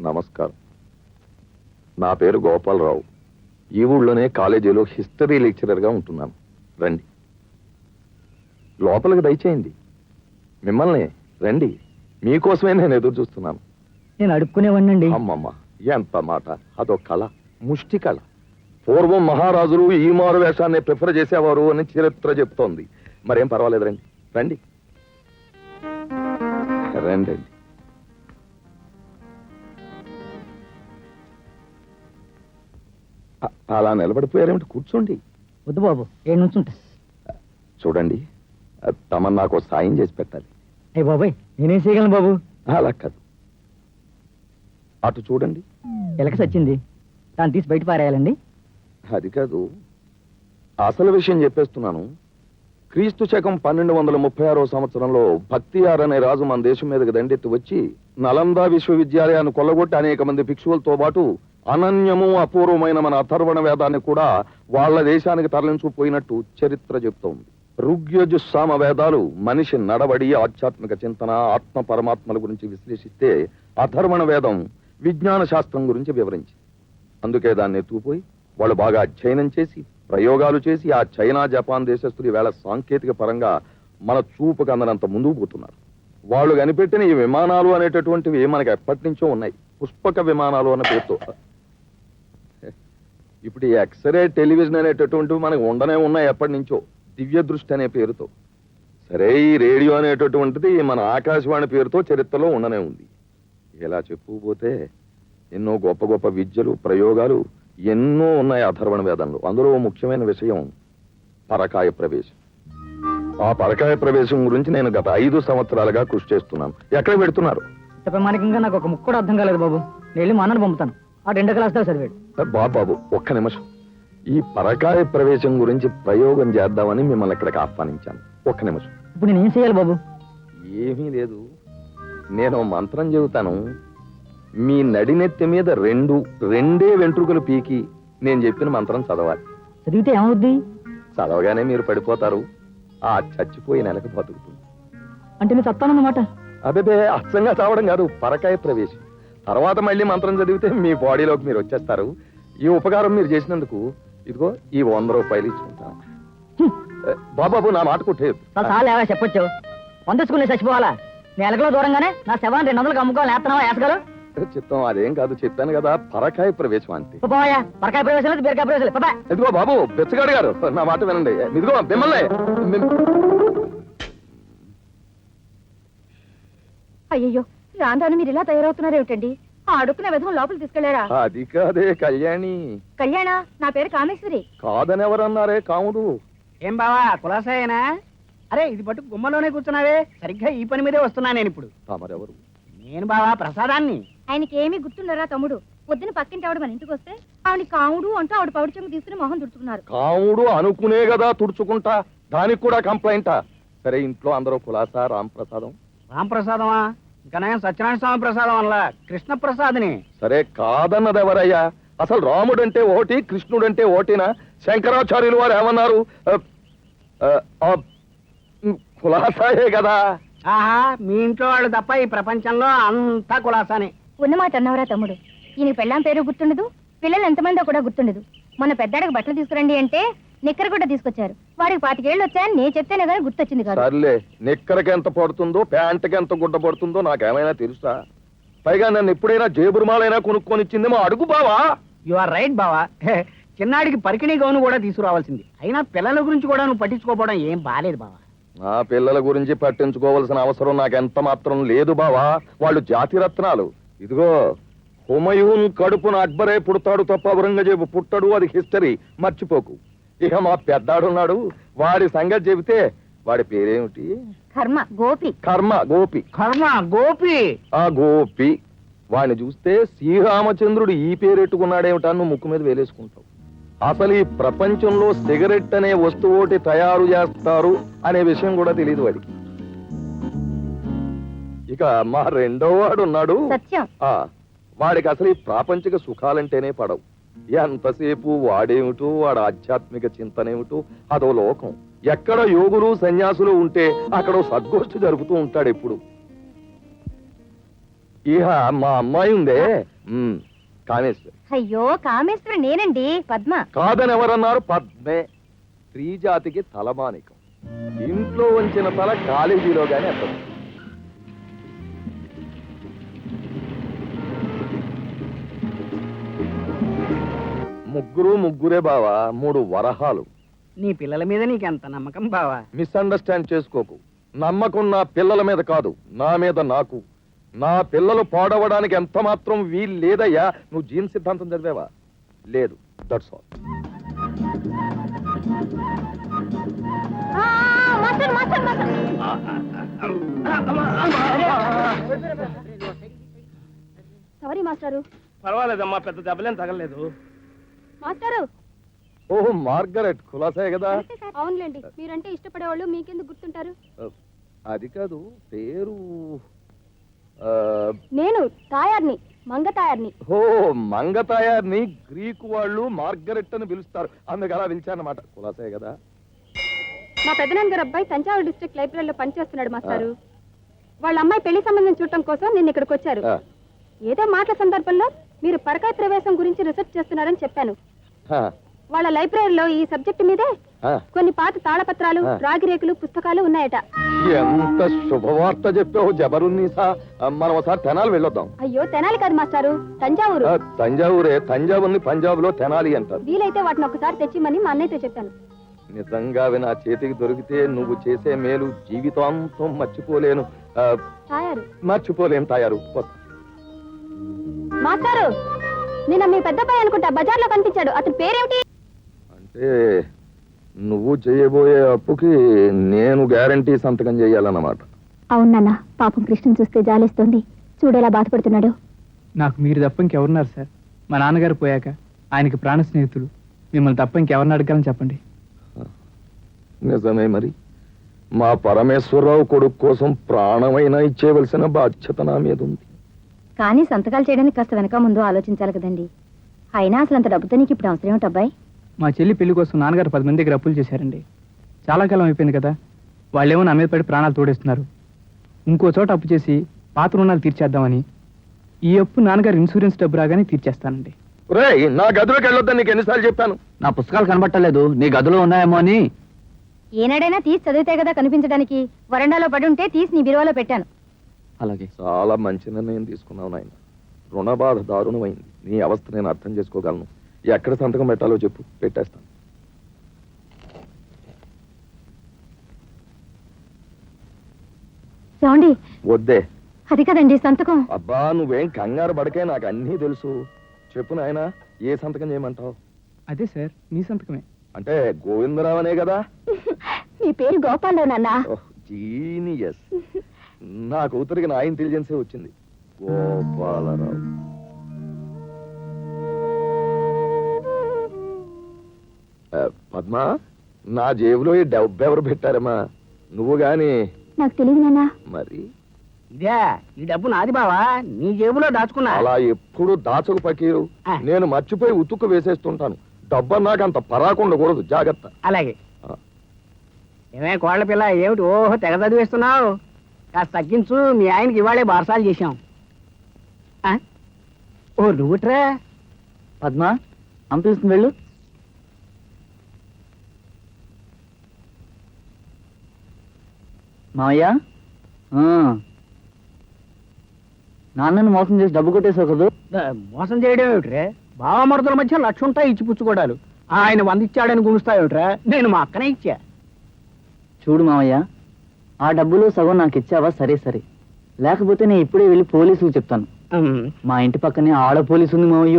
నమస్కారం. నా పేరు గోపాలరావు. ఈ ఊళ్ళోనే కాలేజీలో హిస్టరీ లెక్చరర్గా ఉంటున్నాను. రండి. లోపలికి దయచేయండి. మిమ్మల్ని రండి. మీకోసమే నేను ఎదురు చూస్తున్నాను. నేను అడుక్కునేవాడినండి అమ్మమ్మ ఎంత మాట. అదో కళ ముష్టి కళ. పూర్వం మహారాజులు ఈ మారు వేషాన్ని ప్రిఫర్ చేసేవారు అని చరిత్ర చెప్తోంది. మరేం పర్వాలేదు రండి. రండి. రండి అలా నిలబడిపోయారేమిటి? కూర్చోండి. వద్దు బాబు ఏడు నుంచి ఉంటా చూడండి తమ నాకు సాయం చేసి పెట్టాలి. అయ్యి బాబాయ్ నేనేం చేయగలను బాబు? అలా కాదు. అటు చూడండి. ఎలక సచ్చింది. దాన్ని తీసి బయట పారేయాలండి. అది కాదు అసలు విషయం చెప్పేస్తున్నాను. క్రీస్తు శకం పన్నెండు వందల ముప్పై ఆరో సంవత్సరంలో భక్తియార్ అనే రాజు మన దేశం మీదకి దండెత్తి వచ్చి నలంద విశ్వవిద్యాలయాన్ని కొల్లగొట్టి అనేక మంది భిక్షువులతో పాటు అనన్యము అపూర్వమైన మన అథర్వణ వేదాన్ని కూడా వాళ్ళ దేశానికి తరలించుకుపోయినట్టు చరిత్ర చెప్తోంది. ఋగ్యజు సామ వేదాలు మనిషి నడవడి ఆధ్యాత్మిక చింతన ఆత్మ పరమాత్మల గురించి విశ్లేషిస్తే అథర్వణ వేదం విజ్ఞాన శాస్త్రం గురించి వివరించి అందుకే దాన్ని ఎత్తుకుపోయి వాళ్ళు బాగా అధ్యయనం చేసి ప్రయోగాలు చేసి ఆ చైనా జపాన్ దేశస్తులు వేళ సాంకేతిక పరంగా మన చూపుకు అందనంత ముందుకు పోతున్నారు. వాళ్ళు కనిపెట్టిన ఈ విమానాలు అనేటటువంటివి మనకి ఎప్పటి నుంచో ఉన్నాయి. పుష్పక విమానాలు అన్న పేరుతో. ఇప్పుడు ఈ ఎక్స్రే టెలివిజన్ అనేటటువంటివి మనకు ఉండనే ఉన్నాయి ఎప్పటి నుంచో. దివ్య దృష్టి అనే పేరుతో. సరే ఈ రేడియో అనేటటువంటిది మన ఆకాశవాణి పేరుతో చరిత్రలో ఉండనే ఉంది. ఇలా చెప్పుకుపోతే ఎన్నో గొప్ప గొప్ప విద్యలు ప్రయోగాలు ఎన్నో ఉన్నాయి అథర్వణ వేదంలో. అందులో ముఖ్యమైన విషయం పరకాయ ప్రవేశం. ఆ పరకాయ ప్రవేశం గురించి నేను గత ఐదు సంవత్సరాలుగా కృషి చేస్తున్నాను. ఎక్కడ పెడుతున్నారు? ఇంత నాకు ఒక ముక్కడు కూడా అర్థం కాలేదు బాబు. నేను వెళ్ళి మా పంపుతాను. ఆ రెండో క్లాస్ చదివాడు. బాబాబు ఒక్క నిమిషం. ఈ పరకాయ ప్రవేశం గురించి ప్రయోగం చేద్దామని మిమ్మల్ని ఇక్కడికి ఆహ్వానించాను. ఒక్క నిమిషం. ఇప్పుడు నేను ఏం చేయాలి బాబు? ఏమీ లేదు. నేను మంత్రం చెబుతాను. మీ నడినెత్తి మీద రెండు రెండే వెంట్రుకలు పీకి నేను చెప్పిన మంత్రం చదవాలి. చదివితే ఏమవుద్ది? చదవగానే మీరు పడిపోతారు. ఆ చచ్చిపోయి నెలకు బతుకుతుంది. అంటే నేను చస్తానన్నమాట. అదే అచ్చంగా చావడం కాదు. పరకాయ ప్రవేశం. తర్వాత మళ్ళీ మంత్రం చదివితే మీ బాడీలోకి మీరు వచ్చేస్తారు. ఈ ఉపకారం మీరు చేసినందుకు ఇదిగో ఈ వంద రూపాయలు ఇచ్చుకుంటాను ఏ, బాబాబు నా మాట ఏవా చెప్పొచ్చు? వంద స్కూల్ చచ్చిపోవాలా? నేను ఎలకలో దూరంగానే నా శవాన్ని రెండు వందలకు అమ్ముకోవాలి వేస్తున్నావా వేసగలరు చిత్తం అదేం కాదు చెప్పాను కదా పరకాయ ప్రవేశం అంతే పోయా పరకాయ ప్రవేశం బీరకాయ ప్రవేశం ఇదిగో బాబు బెచ్చగాడు గారు నా మాట వినండి. ఇదిగో మిమ్మల్ని. మిమ్- అయ్యయ్యో. రాను మీరు ఇలా తయారవుతున్నారు ఏమిటండి? ఆ అడుక్కునే విధం లోపల తీసుకెళ్ళారా? అది కాదే కళ్యాణి. కళ్యాణ నా పేరు కామేశ్వరి. కాదని ఎవరన్నారే కాముడు? ఏం బావా కులాసాయేనా అరే ఇది పట్టు గుమ్మలోనే కూర్చున్నావే. సరిగ్గా ఈ పని మీదే వస్తున్నా నేను ఇప్పుడు తమరెవరు? నేను బావా ప్రసాదాన్ని. ఆయనకి ఏమీ గుర్తుండరా తమ్ముడు? పొద్దున పక్కింటి ఆవిడ మన ఇంటికి వస్తే ఆవిడ కావుడు అంటూ ఆవిడ పౌడి చెంగు తీసుకుని మొహం తుడుచుకున్నారు. కాముడు అనుకునే కదా తుడుచుకుంటా దానికి కూడా కంప్లైంటా. సరే ఇంట్లో అందరూ కులాసా రాంప్రసాదం? రాంప్రసాదమా? ఇంకా నేను సత్యనారాయణ స్వామి ప్రసాదం అనలా. కృష్ణ ప్రసాద్ని. సరే కాదన్నది ఎవరయ్యా? అసలు రాముడంటే ఓటి కృష్ణుడంటే ఓటినా? శంకరాచార్యులు వారు ఏమన్నారు? కులాసాయే కదా. ఆహా మీ ఇంట్లో వాళ్ళు తప్ప ఈ ప్రపంచంలో అంతా కులాసానే. ఉన్నమాట అన్నవరా తమ్ముడు? ఈయన పెళ్ళాం పేరు గుర్తుండదు పిల్లలు ఎంతమందో కూడా గుర్తుండదు. మొన్న పెద్దాడికి బట్టలు తీసుకురండి అంటే నిక్కర కూడా తీసుకొచ్చారు. వాడికి పాతికేళ్ళు వచ్చాయని నేను చెప్తేనే కానీ గుర్తొచ్చింది కాదు. సర్లే నిక్కరకి ఎంత పడుతుందో ప్యాంటుకి ఎంత గుడ్డ పడుతుందో నాకేమైనా తెలుసా? పైగా నన్ను ఎప్పుడైనా జేబురుమాలైనా కొనుక్కొని ఇచ్చింది మా అడుగు బావా? యు ఆర్ రైట్ బావా. హే, చిన్నాడికి పరికిణీ గౌను కూడా తీసుకురావాల్సింది. అయినా పిల్లల గురించి కూడా నువ్వు పట్టించుకోపోవడం ఏం బాలేదు బావా. నా పిల్లల గురించి పట్టించుకోవాల్సిన అవసరం నాకెంత మాత్రం లేదు బావా. వాళ్ళు జాతి రత్నాలు. ఇదిగో హుమయూన్ కడుపున అక్బరే పుడతాడు తప్ప ఔరంగజేబు పుట్టడు అది హిస్టరీ. మర్చిపోకు. ఇక మా పెద్దాడున్నాడు. వాడి సంగతి చెబితే వాడి పేరేమిటి? కర్మ గోపి. కర్మ గోపి. కర్మ గోపి. ఆ గోపి. వాడిని చూస్తే శ్రీరామచంద్రుడు ఈ పేరెట్టుకున్నాడేమిటా నువ్వు ముక్కు మీద వేలేసుకుంటావు. అసలు ఈ ప్రపంచంలో సిగరెట్ అనే వస్తువు ఒకటి తయారు చేస్తారు అనే విషయం కూడా తెలియదు వాడికి ఇక మా రెండో వాడు ఉన్నాడు సత్యం. ఆ వాడికి అసలు ఈ ప్రాపంచిక సుఖాలంటేనే పడవు. ఎంతసేపు వాడేమిటో వాడు ఆధ్యాత్మిక చింతనేమిటో అదో లోకం. ఎక్కడ యోగులు సన్యాసులు ఉంటే అక్కడ సద్గోష్ఠి జరుపుతూ ఉంటాడు ఎప్పుడు. ఇహ మా అమ్మాయి ఉందే. ఉమ్, కామేశ్వరి. అయ్యో కామేశ్వరి నేనండి పద్మ. కాదని ఎవరన్నారు పద్మే. స్త్రీ జాతికి తలమానికం. ఇంట్లో ఉంచిన తల కాలేజీలో గానీ ఎత్తదు ముగ్గురు ముగ్గురే బావా మూడు వరహాలు. నీ పిల్లల మీద నీకెంత నమ్మకం బావా? మిస్అండర్స్టాండ్ చేసుకోకు. నమ్మకం నా పిల్లల మీద కాదు నా మీద నాకు. నా పిల్లలు పాడవడానికి ఎంత మాత్రం వీలు లేదయ్యా నువ్వు జీన్ సిద్ధాంతం చదివావా? లేదు దట్స్ ఆల్ సారీ మాస్టారు పర్వాలేదమ్మా పెద్ద దెబ్బలేం తగలేదు మాస్టారు ఓహో మార్గరెట్ కులాసాయే కదా. అవునులేండి. మీరంటే ఇష్టపడేవాళ్ళు మీకెందుకు గుర్తుంటారు? అది కాదు పేరు నేను తాయార్ని మంగ తాయార్ని. ఓ మంగతాయార్ని గ్రీకు వాళ్ళు మార్గరెట్ అని పిలుస్తారు. అందుకు అలా పిలిచారన్నమాట. కులాసాయే కదా. మా పెద్దనాన్నగారు అబ్బాయి తంజావూరు డిస్ట్రిక్ట్ లైబ్రరీలో పనిచేస్తున్నాడు మాస్టారు వాళ్ళ అమ్మాయి పెళ్ళి సంబంధం చూడటం కోసం నిన్న ఇక్కడికి వచ్చారు. ఏదో మాటల సందర్భంలో మీరు పరకాయ ప్రవేశం గురించి రీసెర్చ్ చేస్తున్నారని చెప్పాను. వాళ్ళ లైబ్రరీలో ఈ సబ్జెక్ట్ మీదే. కొన్ని పాత తాళపత్రాలు. రాగిరేకులు పుస్తకాలు ఉన్నాయట. ఎంత శుభవార్త చెప్పావు జబరున్నీసా మనం ఒకసారి తెనాలి వెళ్ళొద్దాం. అయ్యో తెనాలి కాదు మాస్టారు. తంజావూరు. తంజావూరే తంజావూర్ని పంజాబ్లో తెనాలి అంటారు. వీలైతే వాటిని ఒకసారి తెచ్చిమని మా అన్నయ్యతో చెప్పాను. నిజంగా అవి నా చేతికి దొరికితే నువ్వు చేసే మేలు జీవితాంతం మర్చిపోలేను. మర్చిపోలేను తయారు. మాస్టారు! నిన్న మీ పెద్దబ్బాయి అనుకుంటా బజార్లో కనిపించాడు. అతని పేరేమిటి? అంటే నువ్వు చేయబోయే అప్పుకి నేను గ్యారంటీ సంతకం చేయాలన్నమాట. అవునన్న పాపం కృష్ణన్ చూస్తే జాలేస్తుంది. చూడేలా బాధపడుతున్నాడు. నాకు మీరు తప్ప ఇంకెవరున్నారు సార్? మా నాన్నగారు పోయాక ఆయనకి ప్రాణ స్నేహితులు. మిమ్మల్ని తప్ప ఇంకెవరిని అడగాలని చెప్పండి. నిజమే మరి. మా పరమేశ్వరరావు కొడుకు కోసం ప్రాణమైనా ఇచ్చేవలసిన బాధ్యత నా మీద ఉంది. కానీ సంతకాలు చేయడానికి కాస్త వెనక ముందు ఆలోచించాలి కదండి. అయినా అసలు అంత డబ్బుతో నీకు ఇప్పుడు అవసరం ఏమిటి అబ్బాయి? మా చెల్లి పెళ్ళి కోసం నాన్నగారు పది మంది దగ్గర అప్పులు చేశారండి. చాలా కాలం అయిపోయింది కదా. వాళ్ళేమో నా మీద పడి ప్రాణాలు తోడేస్తున్నారు. ఇంకో చోట అప్పు చేసి పాత రుణాలు తీర్చేద్దామని ఈ అప్పు నాన్నగారు ఇన్సూరెన్స్ డబ్బు రాగానే తీర్చేస్తానండి. రేయ్ నా గదిలోకి వెళ్ళొద్దని నీకు ఎన్నిసార్లు చెప్పాను? నా పుస్తకాలు కనబట్టలేదు. నీ గదిలో ఉన్నాయేమో అని. ఏనాడైనా తీసి చదివితే కదా కనిపించడానికి. వరండాలో పడి ఉంటే తీసి నీ బిరువాలో పెట్టాను. అలాగే. చాలా మంచి నిర్ణయం తీసుకున్నావు నాయన. రుణ బాధ దారుణమైంది. నీ అవస్థ నేను అర్థం చేసుకోగలను. ఎక్కడ సంతకం పెట్టాలో చెప్పు. పెట్టేస్తాను. ఏమండి? వద్దే. అది కదండి సంతకం? అబ్బా నువ్వేం కంగారు పడకే నాకు అన్నీ తెలుసు. చెప్పు నాయన ఏ సంతకం చేయమంటావు? అదే సార్ మీ సంతకమే. అంటే గోవిందరావు అనే కదా? మీ పేరు గోపాలరావు నాన్న. జీనియస్. నా కూతురికి నా ఇంటెలిజెన్సే వచ్చింది. గోపాలరావు పద్మ నా జేబులో ఈ డబ్బు ఎవరు పెట్టారమ్మా? నువ్వు గాని. నాకు తెలియదు నాన్న. మరి? ఇదే ఈ డబ్బు నాది బావా నీ జేబులో దాచుకున్నా. అలా ఎప్పుడు దాచకు పకీరు. ఆ. నేను మర్చిపోయి ఉతుక్కు వేసేస్తుంటాను. డబ్బు నాకు అంత పరాకుండకూడదు జాగ్రత్త. అలాగే. ఏమే కోళ్ళ పిల్ల ఏమిటి? ఓహో తెగ చదివేస్తున్నావు. కాస్త తగ్గించు మీ ఆయనకి ఇవాళే బారసాలు చేశాం. ఆ? ఓ నువ్వుట్రా? పద్మ అమ్మ పిలుస్తుంది వెళ్ళు. మావయ్య ఆ. నాన్నను మోసం చేసి డబ్బు కొట్టేసావు కదా? మోసం చేయడం ఏమిట్రే? బావమరుదుల మధ్య లక్ష ఉంటాయి ఇచ్చి పుచ్చుకోవడాలు. ఆయన వంద ఇచ్చాడని గుణుస్తావుట్రా నేను మా అక్కనే ఇచ్చా. చూడు మావయ్య ఆ డబ్బులు సగం నాకు ఇచ్చావా? సరే సరే. లేకపోతే నేను ఇప్పుడే వెళ్ళి పోలీసులు చెప్తాను. మా ఇంటి పక్కనే ఆడ పోలీసు ఉంది మావయ్య.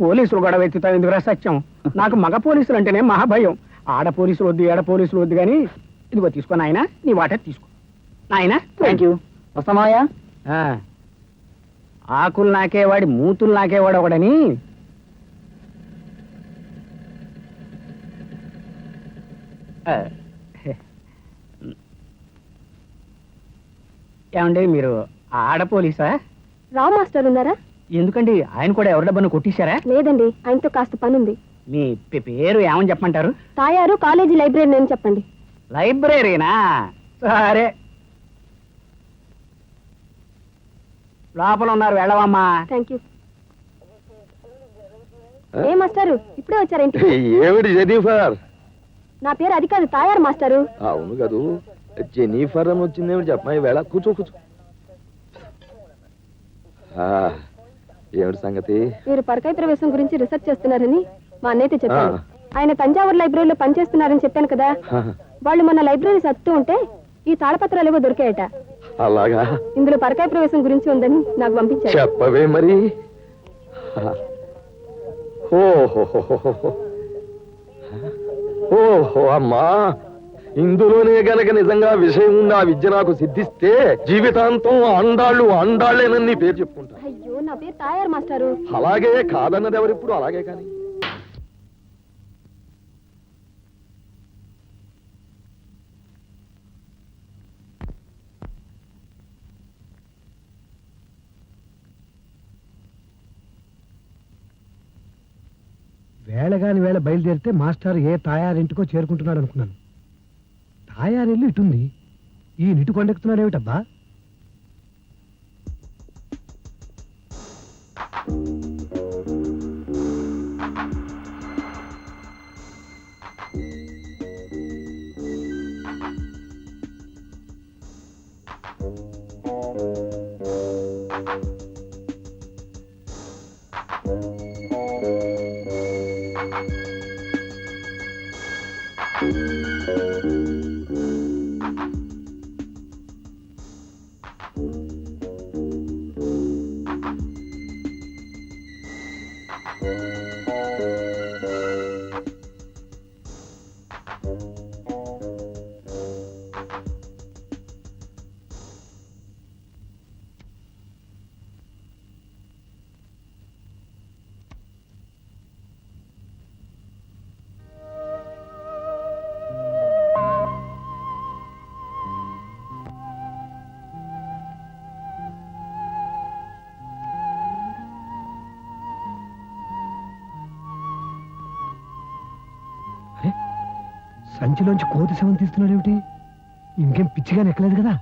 పోలీసులు గొడవ ఎత్తుతావు ఎందుకురా సత్యం? నాకు మగ పోలీసులు అంటేనే మహా భయం. ఆడ పోలీసులు వద్దు ఏడ పోలీసులు వద్దు కానీ ఇదిగో తీసుకో నాయన నీ వాట తీసుకో. నాయన థ్యాంక్ యూ వస్తా మావయ్య. ఆ. ఆకులు నాకేవాడి మూతులు నాకేవాడు ఒకడని. ఆ. ఏమండి మీరు ఆడ పోలీసా? రావు మాస్టర్ ఉన్నారా? ఎందుకండి ఆయన కూడా ఎవరి డబ్బును కొట్టేశారా? లేదండి ఆయనతో కాస్త పని ఉంది మీ పే- పేరు ఏమని చెప్పమంటారు? తాయారు కాలేజీ లైబ్రరీ నేను చెప్పండి. లైబ్రరీనా? సరే. లోపల ఉన్నారు వెళ్ళవమ్మా. థ్యాంక్ యూ ఏ మాస్టారు ఇప్పుడే వచ్చారేంటి? ఏమిటి జెనిఫర్? నా పేరు అది కాదు తాయారు మాస్టారు. అవును కదూ. జెనిఫర్ అని వచ్చిందేమిటి చెప్పమా వేళ. కూర్చో కూర్చో. ఏమిటి సంగతి? మీరు పరకాయ ప్రవేశం గురించి రీసెర్చ్ చేస్తున్నారని మా అన్నయ్యతో చెప్పాను. ఆయన తంజావూరు లైబ్రరీలో పనిచేస్తున్నారని చెప్పాను కదా. వాళ్ళు మన లైబ్రరీ సత్తు ఉంటే ఈ తాళపత్రాలు ఏవో దొరికాయట. అలాగా? ఇందులో పరకాయ ప్రవేశం గురించి ఉందని నాకు పంపించారు. చెప్పవే మరి. ఓహో ఓహో అమ్మా. ఇందులోనే గనక నిజంగా విషయం ఉంది? ఆ విద్య నాకు సిద్ధిస్తే జీవితాంతం అండాళ్ళు అండాళ్ళేనని పేరు చెప్పుకుంటా. అయ్యో నా పేరు తాయారు మాస్టారు. అలాగే కాదన్నది ఎవరిప్పుడు? అలాగే కానీ వేళగాని వేళ బయలుదేరితే మాస్టర్ ఏ తాయారింటికో చేరుకుంటున్నాడు అనుకున్నాను. తాయారెళ్ళి ఇటుంది. ఈ నిటు కొండెక్కుతున్నాడేమిటబ్బా సంచిలోంచి కోతి శవం తీస్తున్నాడేమిటి? ఇంకేం పిచ్చిగా ఎక్కలేదు కదా?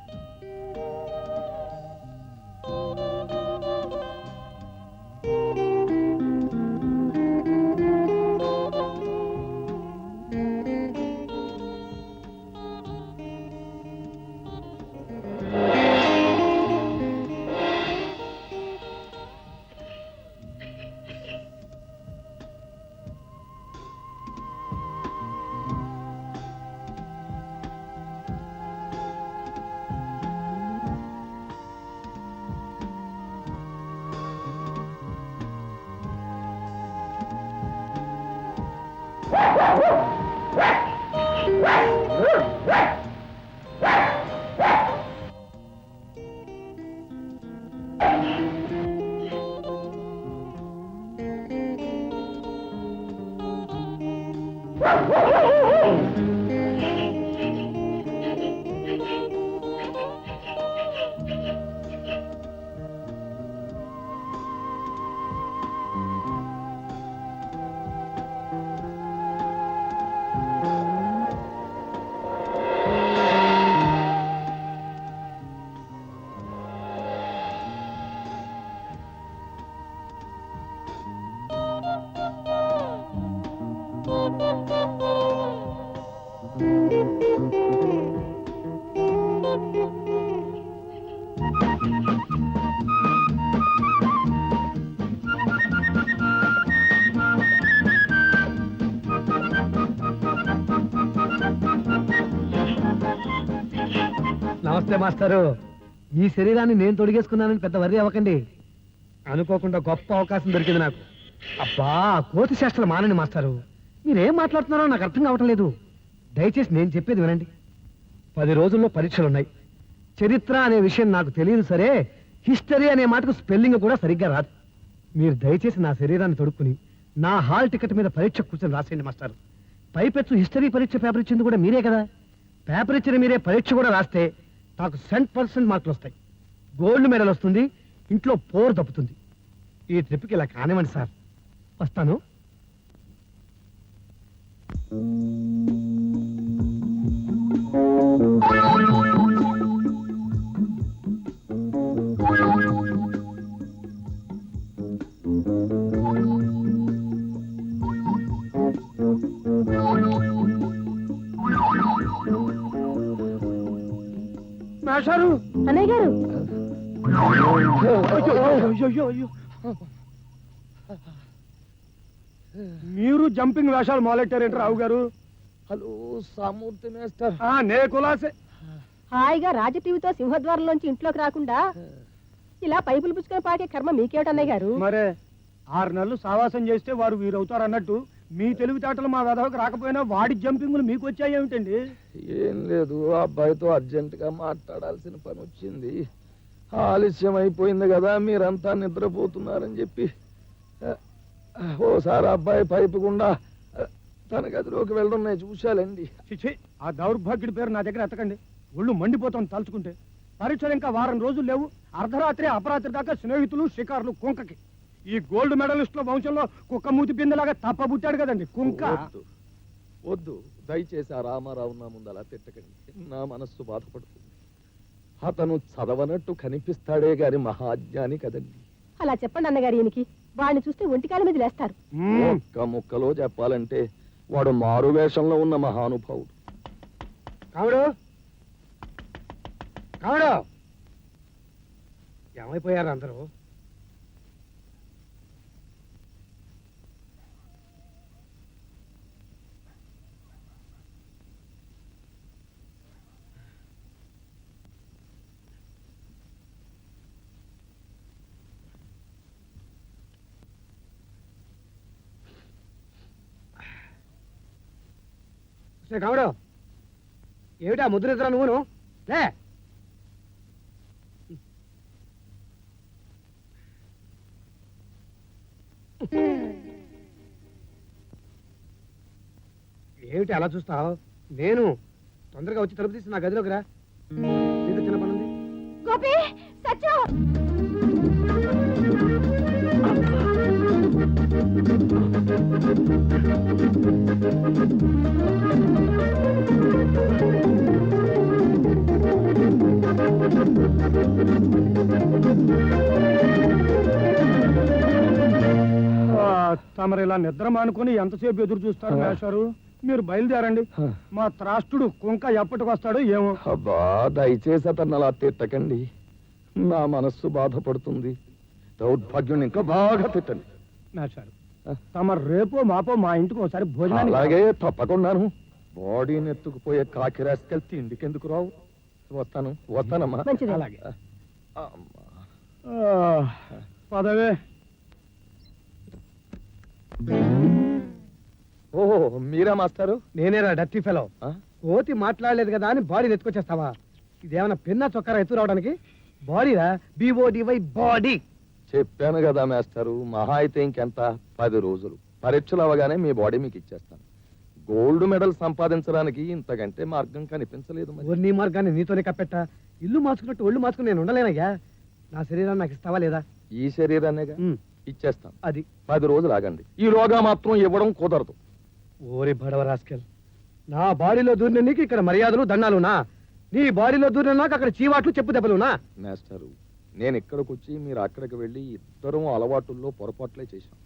నమస్తే మాస్టారు. ఈ శరీరాన్ని నేను తొడిగేసుకున్నానని పెద్ద వరి అవ్వకండి. అనుకోకుండా గొప్ప అవకాశం దొరికింది నాకు. అబ్బా కోతి శాస్త్రాలు మానండి మాస్టారు. మీరేం మాట్లాడుతున్నారో నాకు అర్థం కావటం లేదు దయచేసి నేను చెప్పేది వినండి. పది రోజుల్లో పరీక్షలు ఉన్నాయి చరిత్ర అనే విషయం నాకు తెలియదు సరే హిస్టరీ అనే మాటకు స్పెల్లింగ్ కూడా సరిగ్గా రాదు. మీరు దయచేసి నా శరీరాన్ని తొడుక్కుని నా హాల్ టికెట్ మీద పరీక్ష కూర్చొని రాసేయండి మాస్టర్. పైపెచ్చు హిస్టరీ పరీక్ష పేపర్ ఇచ్చింది కూడా మీరే కదా. పేపర్ ఇచ్చిన మీరే పరీక్ష కూడా రాస్తే నాకు సెంట్ పర్సెంట్ మార్కులు వస్తాయి. గోల్డ్ మెడల్ వస్తుంది ఇంట్లో పోర్ తప్పుతుంది ఈ ట్రిప్కి ఇలా కానివ్వండి సార్. వస్తాను. అన్నయ్య గారు? అయ్యో అయ్యో అయ్యో. మీరు జంపింగ్ వేషాలు మొదలెట్టారేంటి రావు గారు? Hello Samurthy master. ఆ, నే కులాసే. హాయిగా రాజ టీవీతో సింహద్వారంలోంచి ఇంట్లోకి రాకుండా ఇలా పైపులు పుచ్చుకొని పాకే కర్మ మీకేమిటన్నయ్య గారు? మరే ఆరు నెలలు సావాసం చేస్తే వారు వీరవుతారు అన్నట్టు మీ తెలివితేటలు మా వెధవకు రాకపోయినా వాడి జంపింగులు మీకు వచ్చాయి ఏమిటండి? ఏం లేదు ఆ అబ్బాయితో అర్జెంటుగా మాట్లాడాల్సిన పని వచ్చింది ఆలస్యం అయిపోయింది కదా మీరంతా నిద్రపోతున్నారని చెప్పి. ఓసారి ఆ అబ్బాయి పైపు గుండా తన గదిలోకి వెళ్తున్నాయి చూశాలండి. చిచి ఆ దౌర్భాగ్యుడి పేరు నా దగ్గర ఎత్తకండి. ఒళ్ళు మండిపోతాం తలుచుకుంటే. పరీక్షలు ఇంకా వారం రోజులు లేవు. అర్ధరాత్రి అపరాత్రి దాకా స్నేహితులు షికారులు కుంకకి. ఈ గోల్డ్ మెడలిస్టుల వంశంలో కుక్క మూతి బిందెలాగా తప్పబుట్టాడు కదండి కుంక. వద్దు వద్దు. దయచేసి ఆ రామారావు నా ముందు అలా తిట్టకండి. నా మనస్సు బాధపడుతుంది. అతను చదవనట్టు కనిపిస్తాడే గారి మహాజ్ఞాని కదండి. అలా చెప్పండి అన్నగారు ఈయనకి. వాడిని చూస్తే ఒంటికాల మీద లేస్తారు. ఒక్క ముక్కలో చెప్పాలంటే వాడు మారు వేషంలో ఉన్న మహానుభావుడు. కావుడు కావుడు ఏమైపోయారు అందరూ? కావుడు ఏమిటా ముద్ర నిద్ర నువ్వును? లే. ఏమిటి అలా చూస్తావు? నేను తొందరగా వచ్చి తలుపు తీసి నా గదిలోకి రా. తమరు ఇలా నిద్ర మానుకొని ఎంతసేపు ఎదురు చూస్తారు మేషారు? మీరు బయలుదేరండి. మా త్రాష్టుడు కుంక ఎప్పటికి వస్తాడో ఏమో. అబ్బా దయచేసి అతన్ని అలా తిట్టకండి. నా మనస్సు బాధపడుతుంది. దౌర్భాగ్యం ఇంకా బాగా తిట్టండి. మేషారు తమ రేపో మాపో మా ఇంటికి ఒకసారి భోజనానికి అలాగే తప్పకుండాను. బాడీని ఎత్తుకుపోయే కాకి రాసుకెళ్తే తిండికి ఎందుకు రావు? వస్తాను వస్తానమ్మా. మంచిది. అలాగే. అమ్మా. పదవే. ఓహో మీరా మాస్టారు? నేనేరా డర్టీ ఫెలో. ఆ? కోతి మాట్లాడలేదు కదా అని బాడీని ఎత్తుకొచ్చేస్తావా ఇదేమన్నా పిన్న చొక్కరా ఎత్తు రావడానికి? బాడీరా బీఓడివై బాడీ. చెప్పాను కదా మాస్టారు. మహా అయితే ఇంకెంత? పది రోజులు. పరీక్షలు అవగానే మీ బాడీ మీకు ఇచ్చేస్తాను. గోల్డ్ మెడల్ సంపాదించడానికి ఇంతకంటే మార్గం కనిపించలేదు మరి. నీ మార్గాన్ని నీతోనే కప్పెట్ట? ఇల్లు మార్చుకున్నట్టు ఒళ్ళు మార్చుకుని నేను ఉండలేనయ్యా. నా శరీరాన్ని నాకు ఇస్తావా లేదా? ఈ శరీరాన్నేగా? ఉమ్, ఇచ్చేస్తాను. అది. పది రోజులు ఆగండి. ఈలోగా మాత్రం ఇవ్వడం కుదరదు. ఓరి బడవ రాస్కెల్. నా బాడీలో దూరిన నీకు ఇక్కడ మర్యాదలు దండాలునా? నీ బాడీలో దూరిన నాకు అక్కడ చీవాట్లు చెప్పు దెబ్బలునా? మాస్టారు నేను ఇక్కడికి వచ్చి మీరు అక్కడికి వెళ్ళి ఇద్దరం అలవాటుల్లో పొరపాట్లే చేశాం.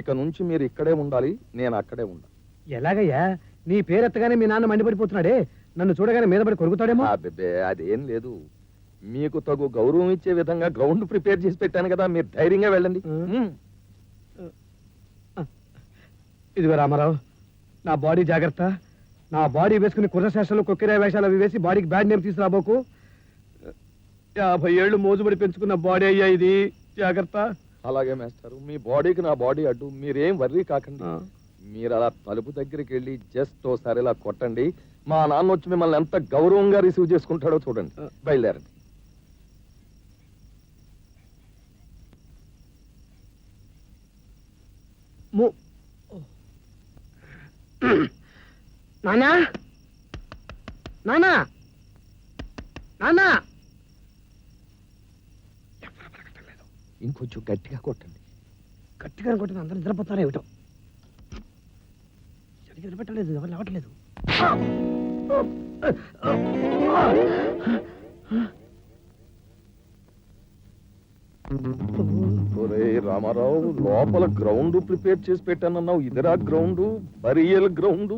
ఇక నుంచి మీరు ఇక్కడే ఉండాలి నేను అక్కడే ఉండాలి. ఎలాగయ్యా? నీ పేరెత్తగానే మీ నాన్న మండిపడిపోతున్నాడే. నన్ను చూడగానే మీద పడి కొరుకుతాడేమో. అబ్బే అదేం లేదు. మీకు తగు గౌరవం ఇచ్చే విధంగా గ్రౌండ్ ప్రిపేర్ చేసి పెట్టాను కదా మీరు ధైర్యంగా వెళ్ళండి. ఇదిగో రామారావు నా బాడీ జాగ్రత్త. నా బాడీ వేసుకుని కుర్ర శాస్త్రంలో కొక్కిరా వేషాలు అవి వేసి బాడీకి బ్యాడ్ నేమ్ తీసుకురాబోకు. యాభై ఏళ్ళు మోజుబడి పెంచుకున్న బాడీ అయ్యా ఇది. జాగ్రత్త. అలాగే మాస్టారు. మీ బాడీకి నా బాడీ అడ్డు. మీరేం వర్రీ కాకండి. ఆ. మీరు అలా తలుపు దగ్గరికి వెళ్ళి జస్ట్ ఓసారి ఇలా కొట్టండి. మా నాన్న వచ్చి మిమ్మల్ని ఎంత గౌరవంగా రిసీవ్ చేసుకుంటాడో చూడండి. ఆ. బయలుదేరండి. ము- నానా నానా నానా ఇంకొంచెం గట్టిగా కొట్టండి. గట్టిగా కొట్టిన అందరూ నిద్రపోతారా ఏమిటో. సరిగ్గా నిద్రపెట్టలేదు ఎవరు లేవట్లేదు. రామారావు లోపల గ్రౌండ్ ప్రిపేర్ చేసి పెట్టానన్నావు. ఇదిరా గ్రౌండ్ బరియల్ గ్రౌండ్